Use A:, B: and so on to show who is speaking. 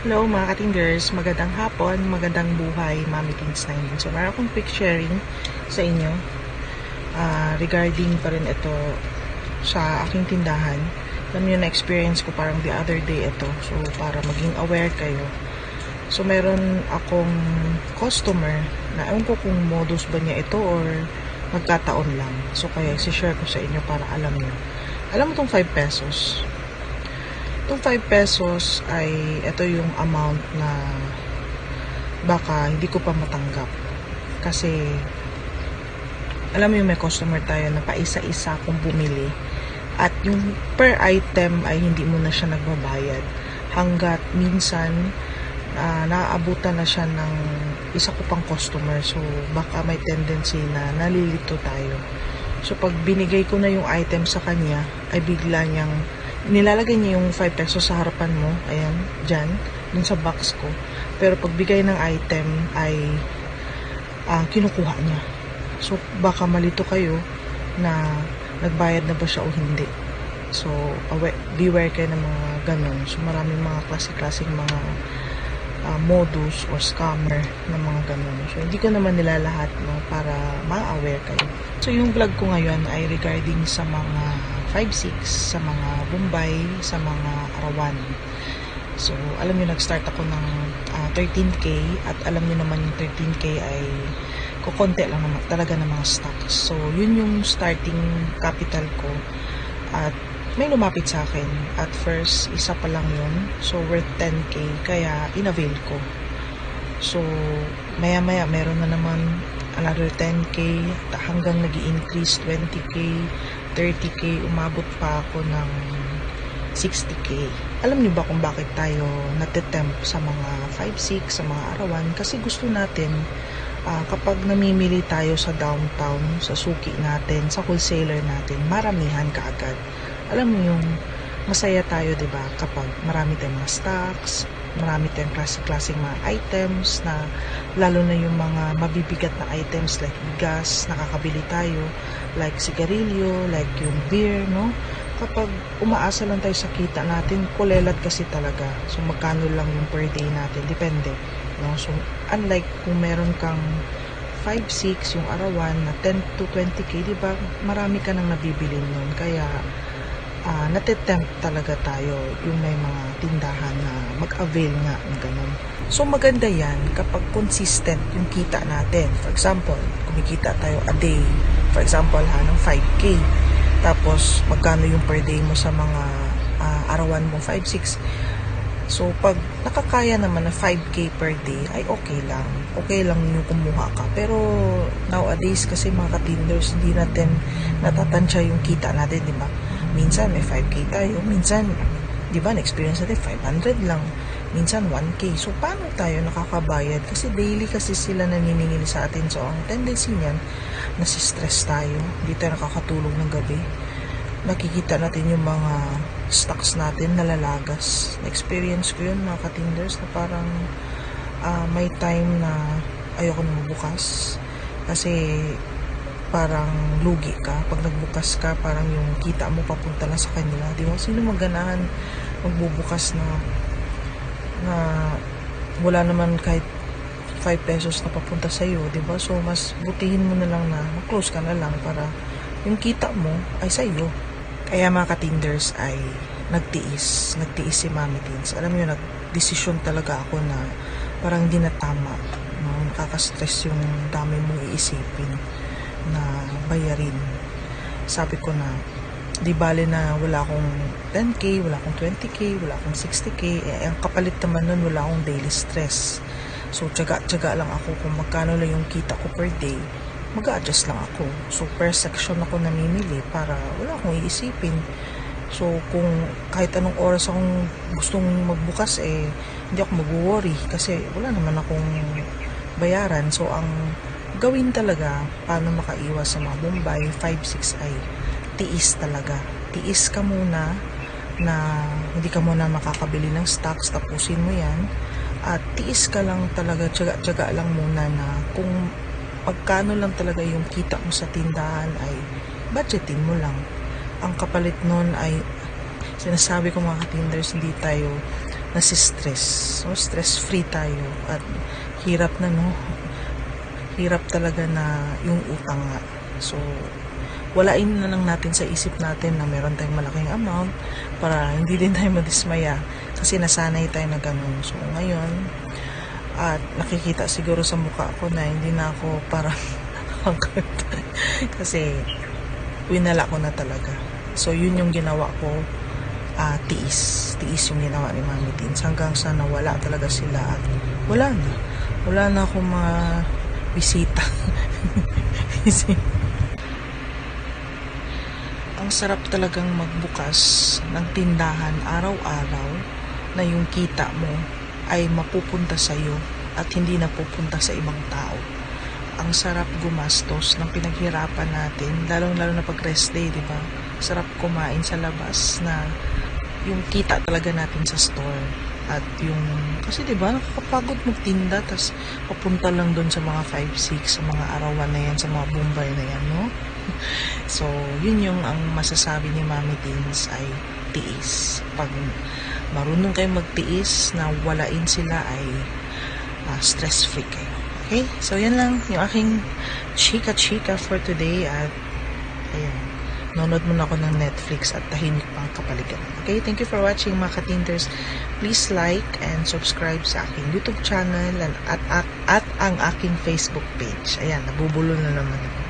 A: Hello mga katinders, magandang hapon, magandang buhay, Mami Teens 19. So meron akong quick sharing sa inyo ah, regarding pa rin ito sa aking tindahan. Alam niyo na experience ko parang the other day ito. So para maging aware kayo. So meron akong customer na ewan ko kung modus ba niya ito or magkataon lang. So kaya si-share ko sa inyo para alam niyo. Alam mo tong 5 pesos? Itong 5 pesos ay ito yung amount na baka hindi ko pa matanggap. Kasi alam mo yung may customer tayo na paisa-isa kung bumili at yung per item ay hindi mo na siya nagbabayad. Hanggat minsan ah, naaabutan na siya ng isa ko pang customer. So baka may tendency na nalilito tayo. So pag binigay ko na yung item sa kanya ay bigla niyang nilalagay niya yung 5 pesos sa harapan mo ayan, dyan dun sa box ko. Pero pag bigay ng item ay ah, kinukuha niya. So baka malito kayo na nagbayad na ba siya o hindi. So awa- beware kayo ng mga ganun. So maraming mga klase-klaseng mga modus or scammer na mga ganun. So hindi ko naman nila lahat no, para ma-aware kayo. So yung vlog ko ngayon ay regarding sa mga 5-6 sa mga Bombay sa mga arawan. So, alam niyo nag-start ako ng ah, 13K at alam niyo naman yung 13K ay kukonti lang naman talaga ng mga stocks. So, yun yung starting capital ko at may lumapit sa akin. At first, isa pa lang yun. So, worth 10K kaya inavail ko. So, maya-maya meron na naman another 10K hanggang nag increase 20K, 30K, umabot pa ako ng 60k. Alam niyo ba kung bakit tayo natitempt sa mga 5-6, sa mga arawan? Kasi gusto natin ah, kapag namimili tayo sa downtown, sa suki natin, sa wholesaler natin, maramihan kaagad. Alam mo yung masaya tayo, di ba? Kapag marami tayong mga stocks, marami tayong klase-klaseng mga items na lalo na yung mga mabibigat na items like gas, nakakabili tayo, like sigarilyo, like yung beer, no? kapag umaasa lang tayo sa kita natin, kulelat kasi talaga. So, magkano lang yung per day natin. Depende. No? So, unlike kung meron kang 5-6, yung arawan na 10 to 20k, di ba? Marami ka nang nabibili nun. Kaya, ah natitempt talaga tayo yung may mga tindahan na mag-avail nga ng ganun. So, maganda yan kapag consistent yung kita natin. For example, kumikita tayo a day. For example, ha, ng 5k tapos, magkano yung per day mo sa mga ah, arawan mo? 5, 6. So, pag nakakaya naman na 5K per day, ay okay lang. Okay lang yung kumuha ka. Pero, nowadays, kasi mga katinders, hindi natin natatansya yung kita natin, di ba? Minsan, may 5K tayo. Minsan, di ba, na-experience natin, 500 lang. Minsan, 1K. So, paano tayo nakakabayad? Kasi daily kasi sila naniningil sa atin. So, ang tendency niyan, nasistress tayo. Hindi tayo nakakatulog ng gabi. Nakikita natin yung mga stocks natin nalalagas. Na-experience ko yun mga katinders na parang ah, may time na ayoko na magbukas. Kasi parang lugi ka. Pag nagbukas ka, parang yung kita mo papunta na sa kanila. Di ba? Sino maganahan magbubukas na na wala naman kahit 5 pesos na papunta sa iyo, 'di ba? So mas butihin mo na lang na close ka na lang para yung kita mo ay sa iyo. Kaya mga ka-Tinders ay nagtiis, nagtiis si Mami Teens. Alam niyo, nagdesisyon talaga ako na parang hindi na tama. No? Nakaka-stress yung dami mong iisipin na bayarin. Sabi ko na, di bale na wala akong 10k, wala akong 20k, wala akong 60k, eh, ang kapalit naman nun wala akong daily stress. So, tsaga-tsaga lang ako kung magkano lang yung kita ko per day, mag adjust lang ako. So, per section ako namimili para wala akong iisipin. So, kung kahit anong oras akong gustong magbukas, eh, hindi ako mag-worry kasi wala naman akong bayaran. So, ang gawin talaga, paano makaiwas sa mga Bombay, 5-6 ay tiis talaga. Tiis ka muna na hindi ka muna makakabili ng stocks, tapusin mo yan. At tiis ka lang talaga, tsaga-tsaga lang muna na kung pagkano lang talaga yung kita mo sa tindahan ay budgetin mo lang. Ang kapalit nun ay sinasabi ko mga katinders, hindi tayo nasi-stress. So, stress-free tayo at hirap na, no? Hirap talaga na yung utang nga. So, walain na lang natin sa isip natin na meron tayong malaking amount para hindi din tayo madismaya kasi nasanay tayo na ganun. So, ngayon, at nakikita siguro sa mukha ko na hindi na ako parang haggard. kasi winala ko na talaga. So, yun yung ginawa ko ah, tiis. Tiis yung ginawa ni Mami Teens hanggang sa nawala talaga sila at wala na. Wala na akong mga bisita. Ang sarap talagang magbukas ng tindahan araw-araw na yung kita mo ay mapupunta sa iyo at hindi napupunta sa ibang tao. Ang sarap gumastos ng pinaghirapan natin, lalong-lalo na pag rest day, di ba? Sarap kumain sa labas na yung kita talaga natin sa store at yung kasi 'di ba nakakapagod magtinda tas papunta lang doon sa mga 5 6 sa mga arawan na yan sa mga bombay na yan no? So yun yung ang masasabi ni Mami Teens ay tiis. Pag marunong kayo magtiis na walain sila ay ah, stress free kayo. Okay? So yan lang yung aking chika chika for today at ayan nanonood muna ako ng Netflix at tahimik pang kapaligiran. Okay, thank you for watching mga katinters. Please like and subscribe sa aking YouTube channel at, at, at, at ang aking Facebook page. Ayan, nabubulo na naman ako.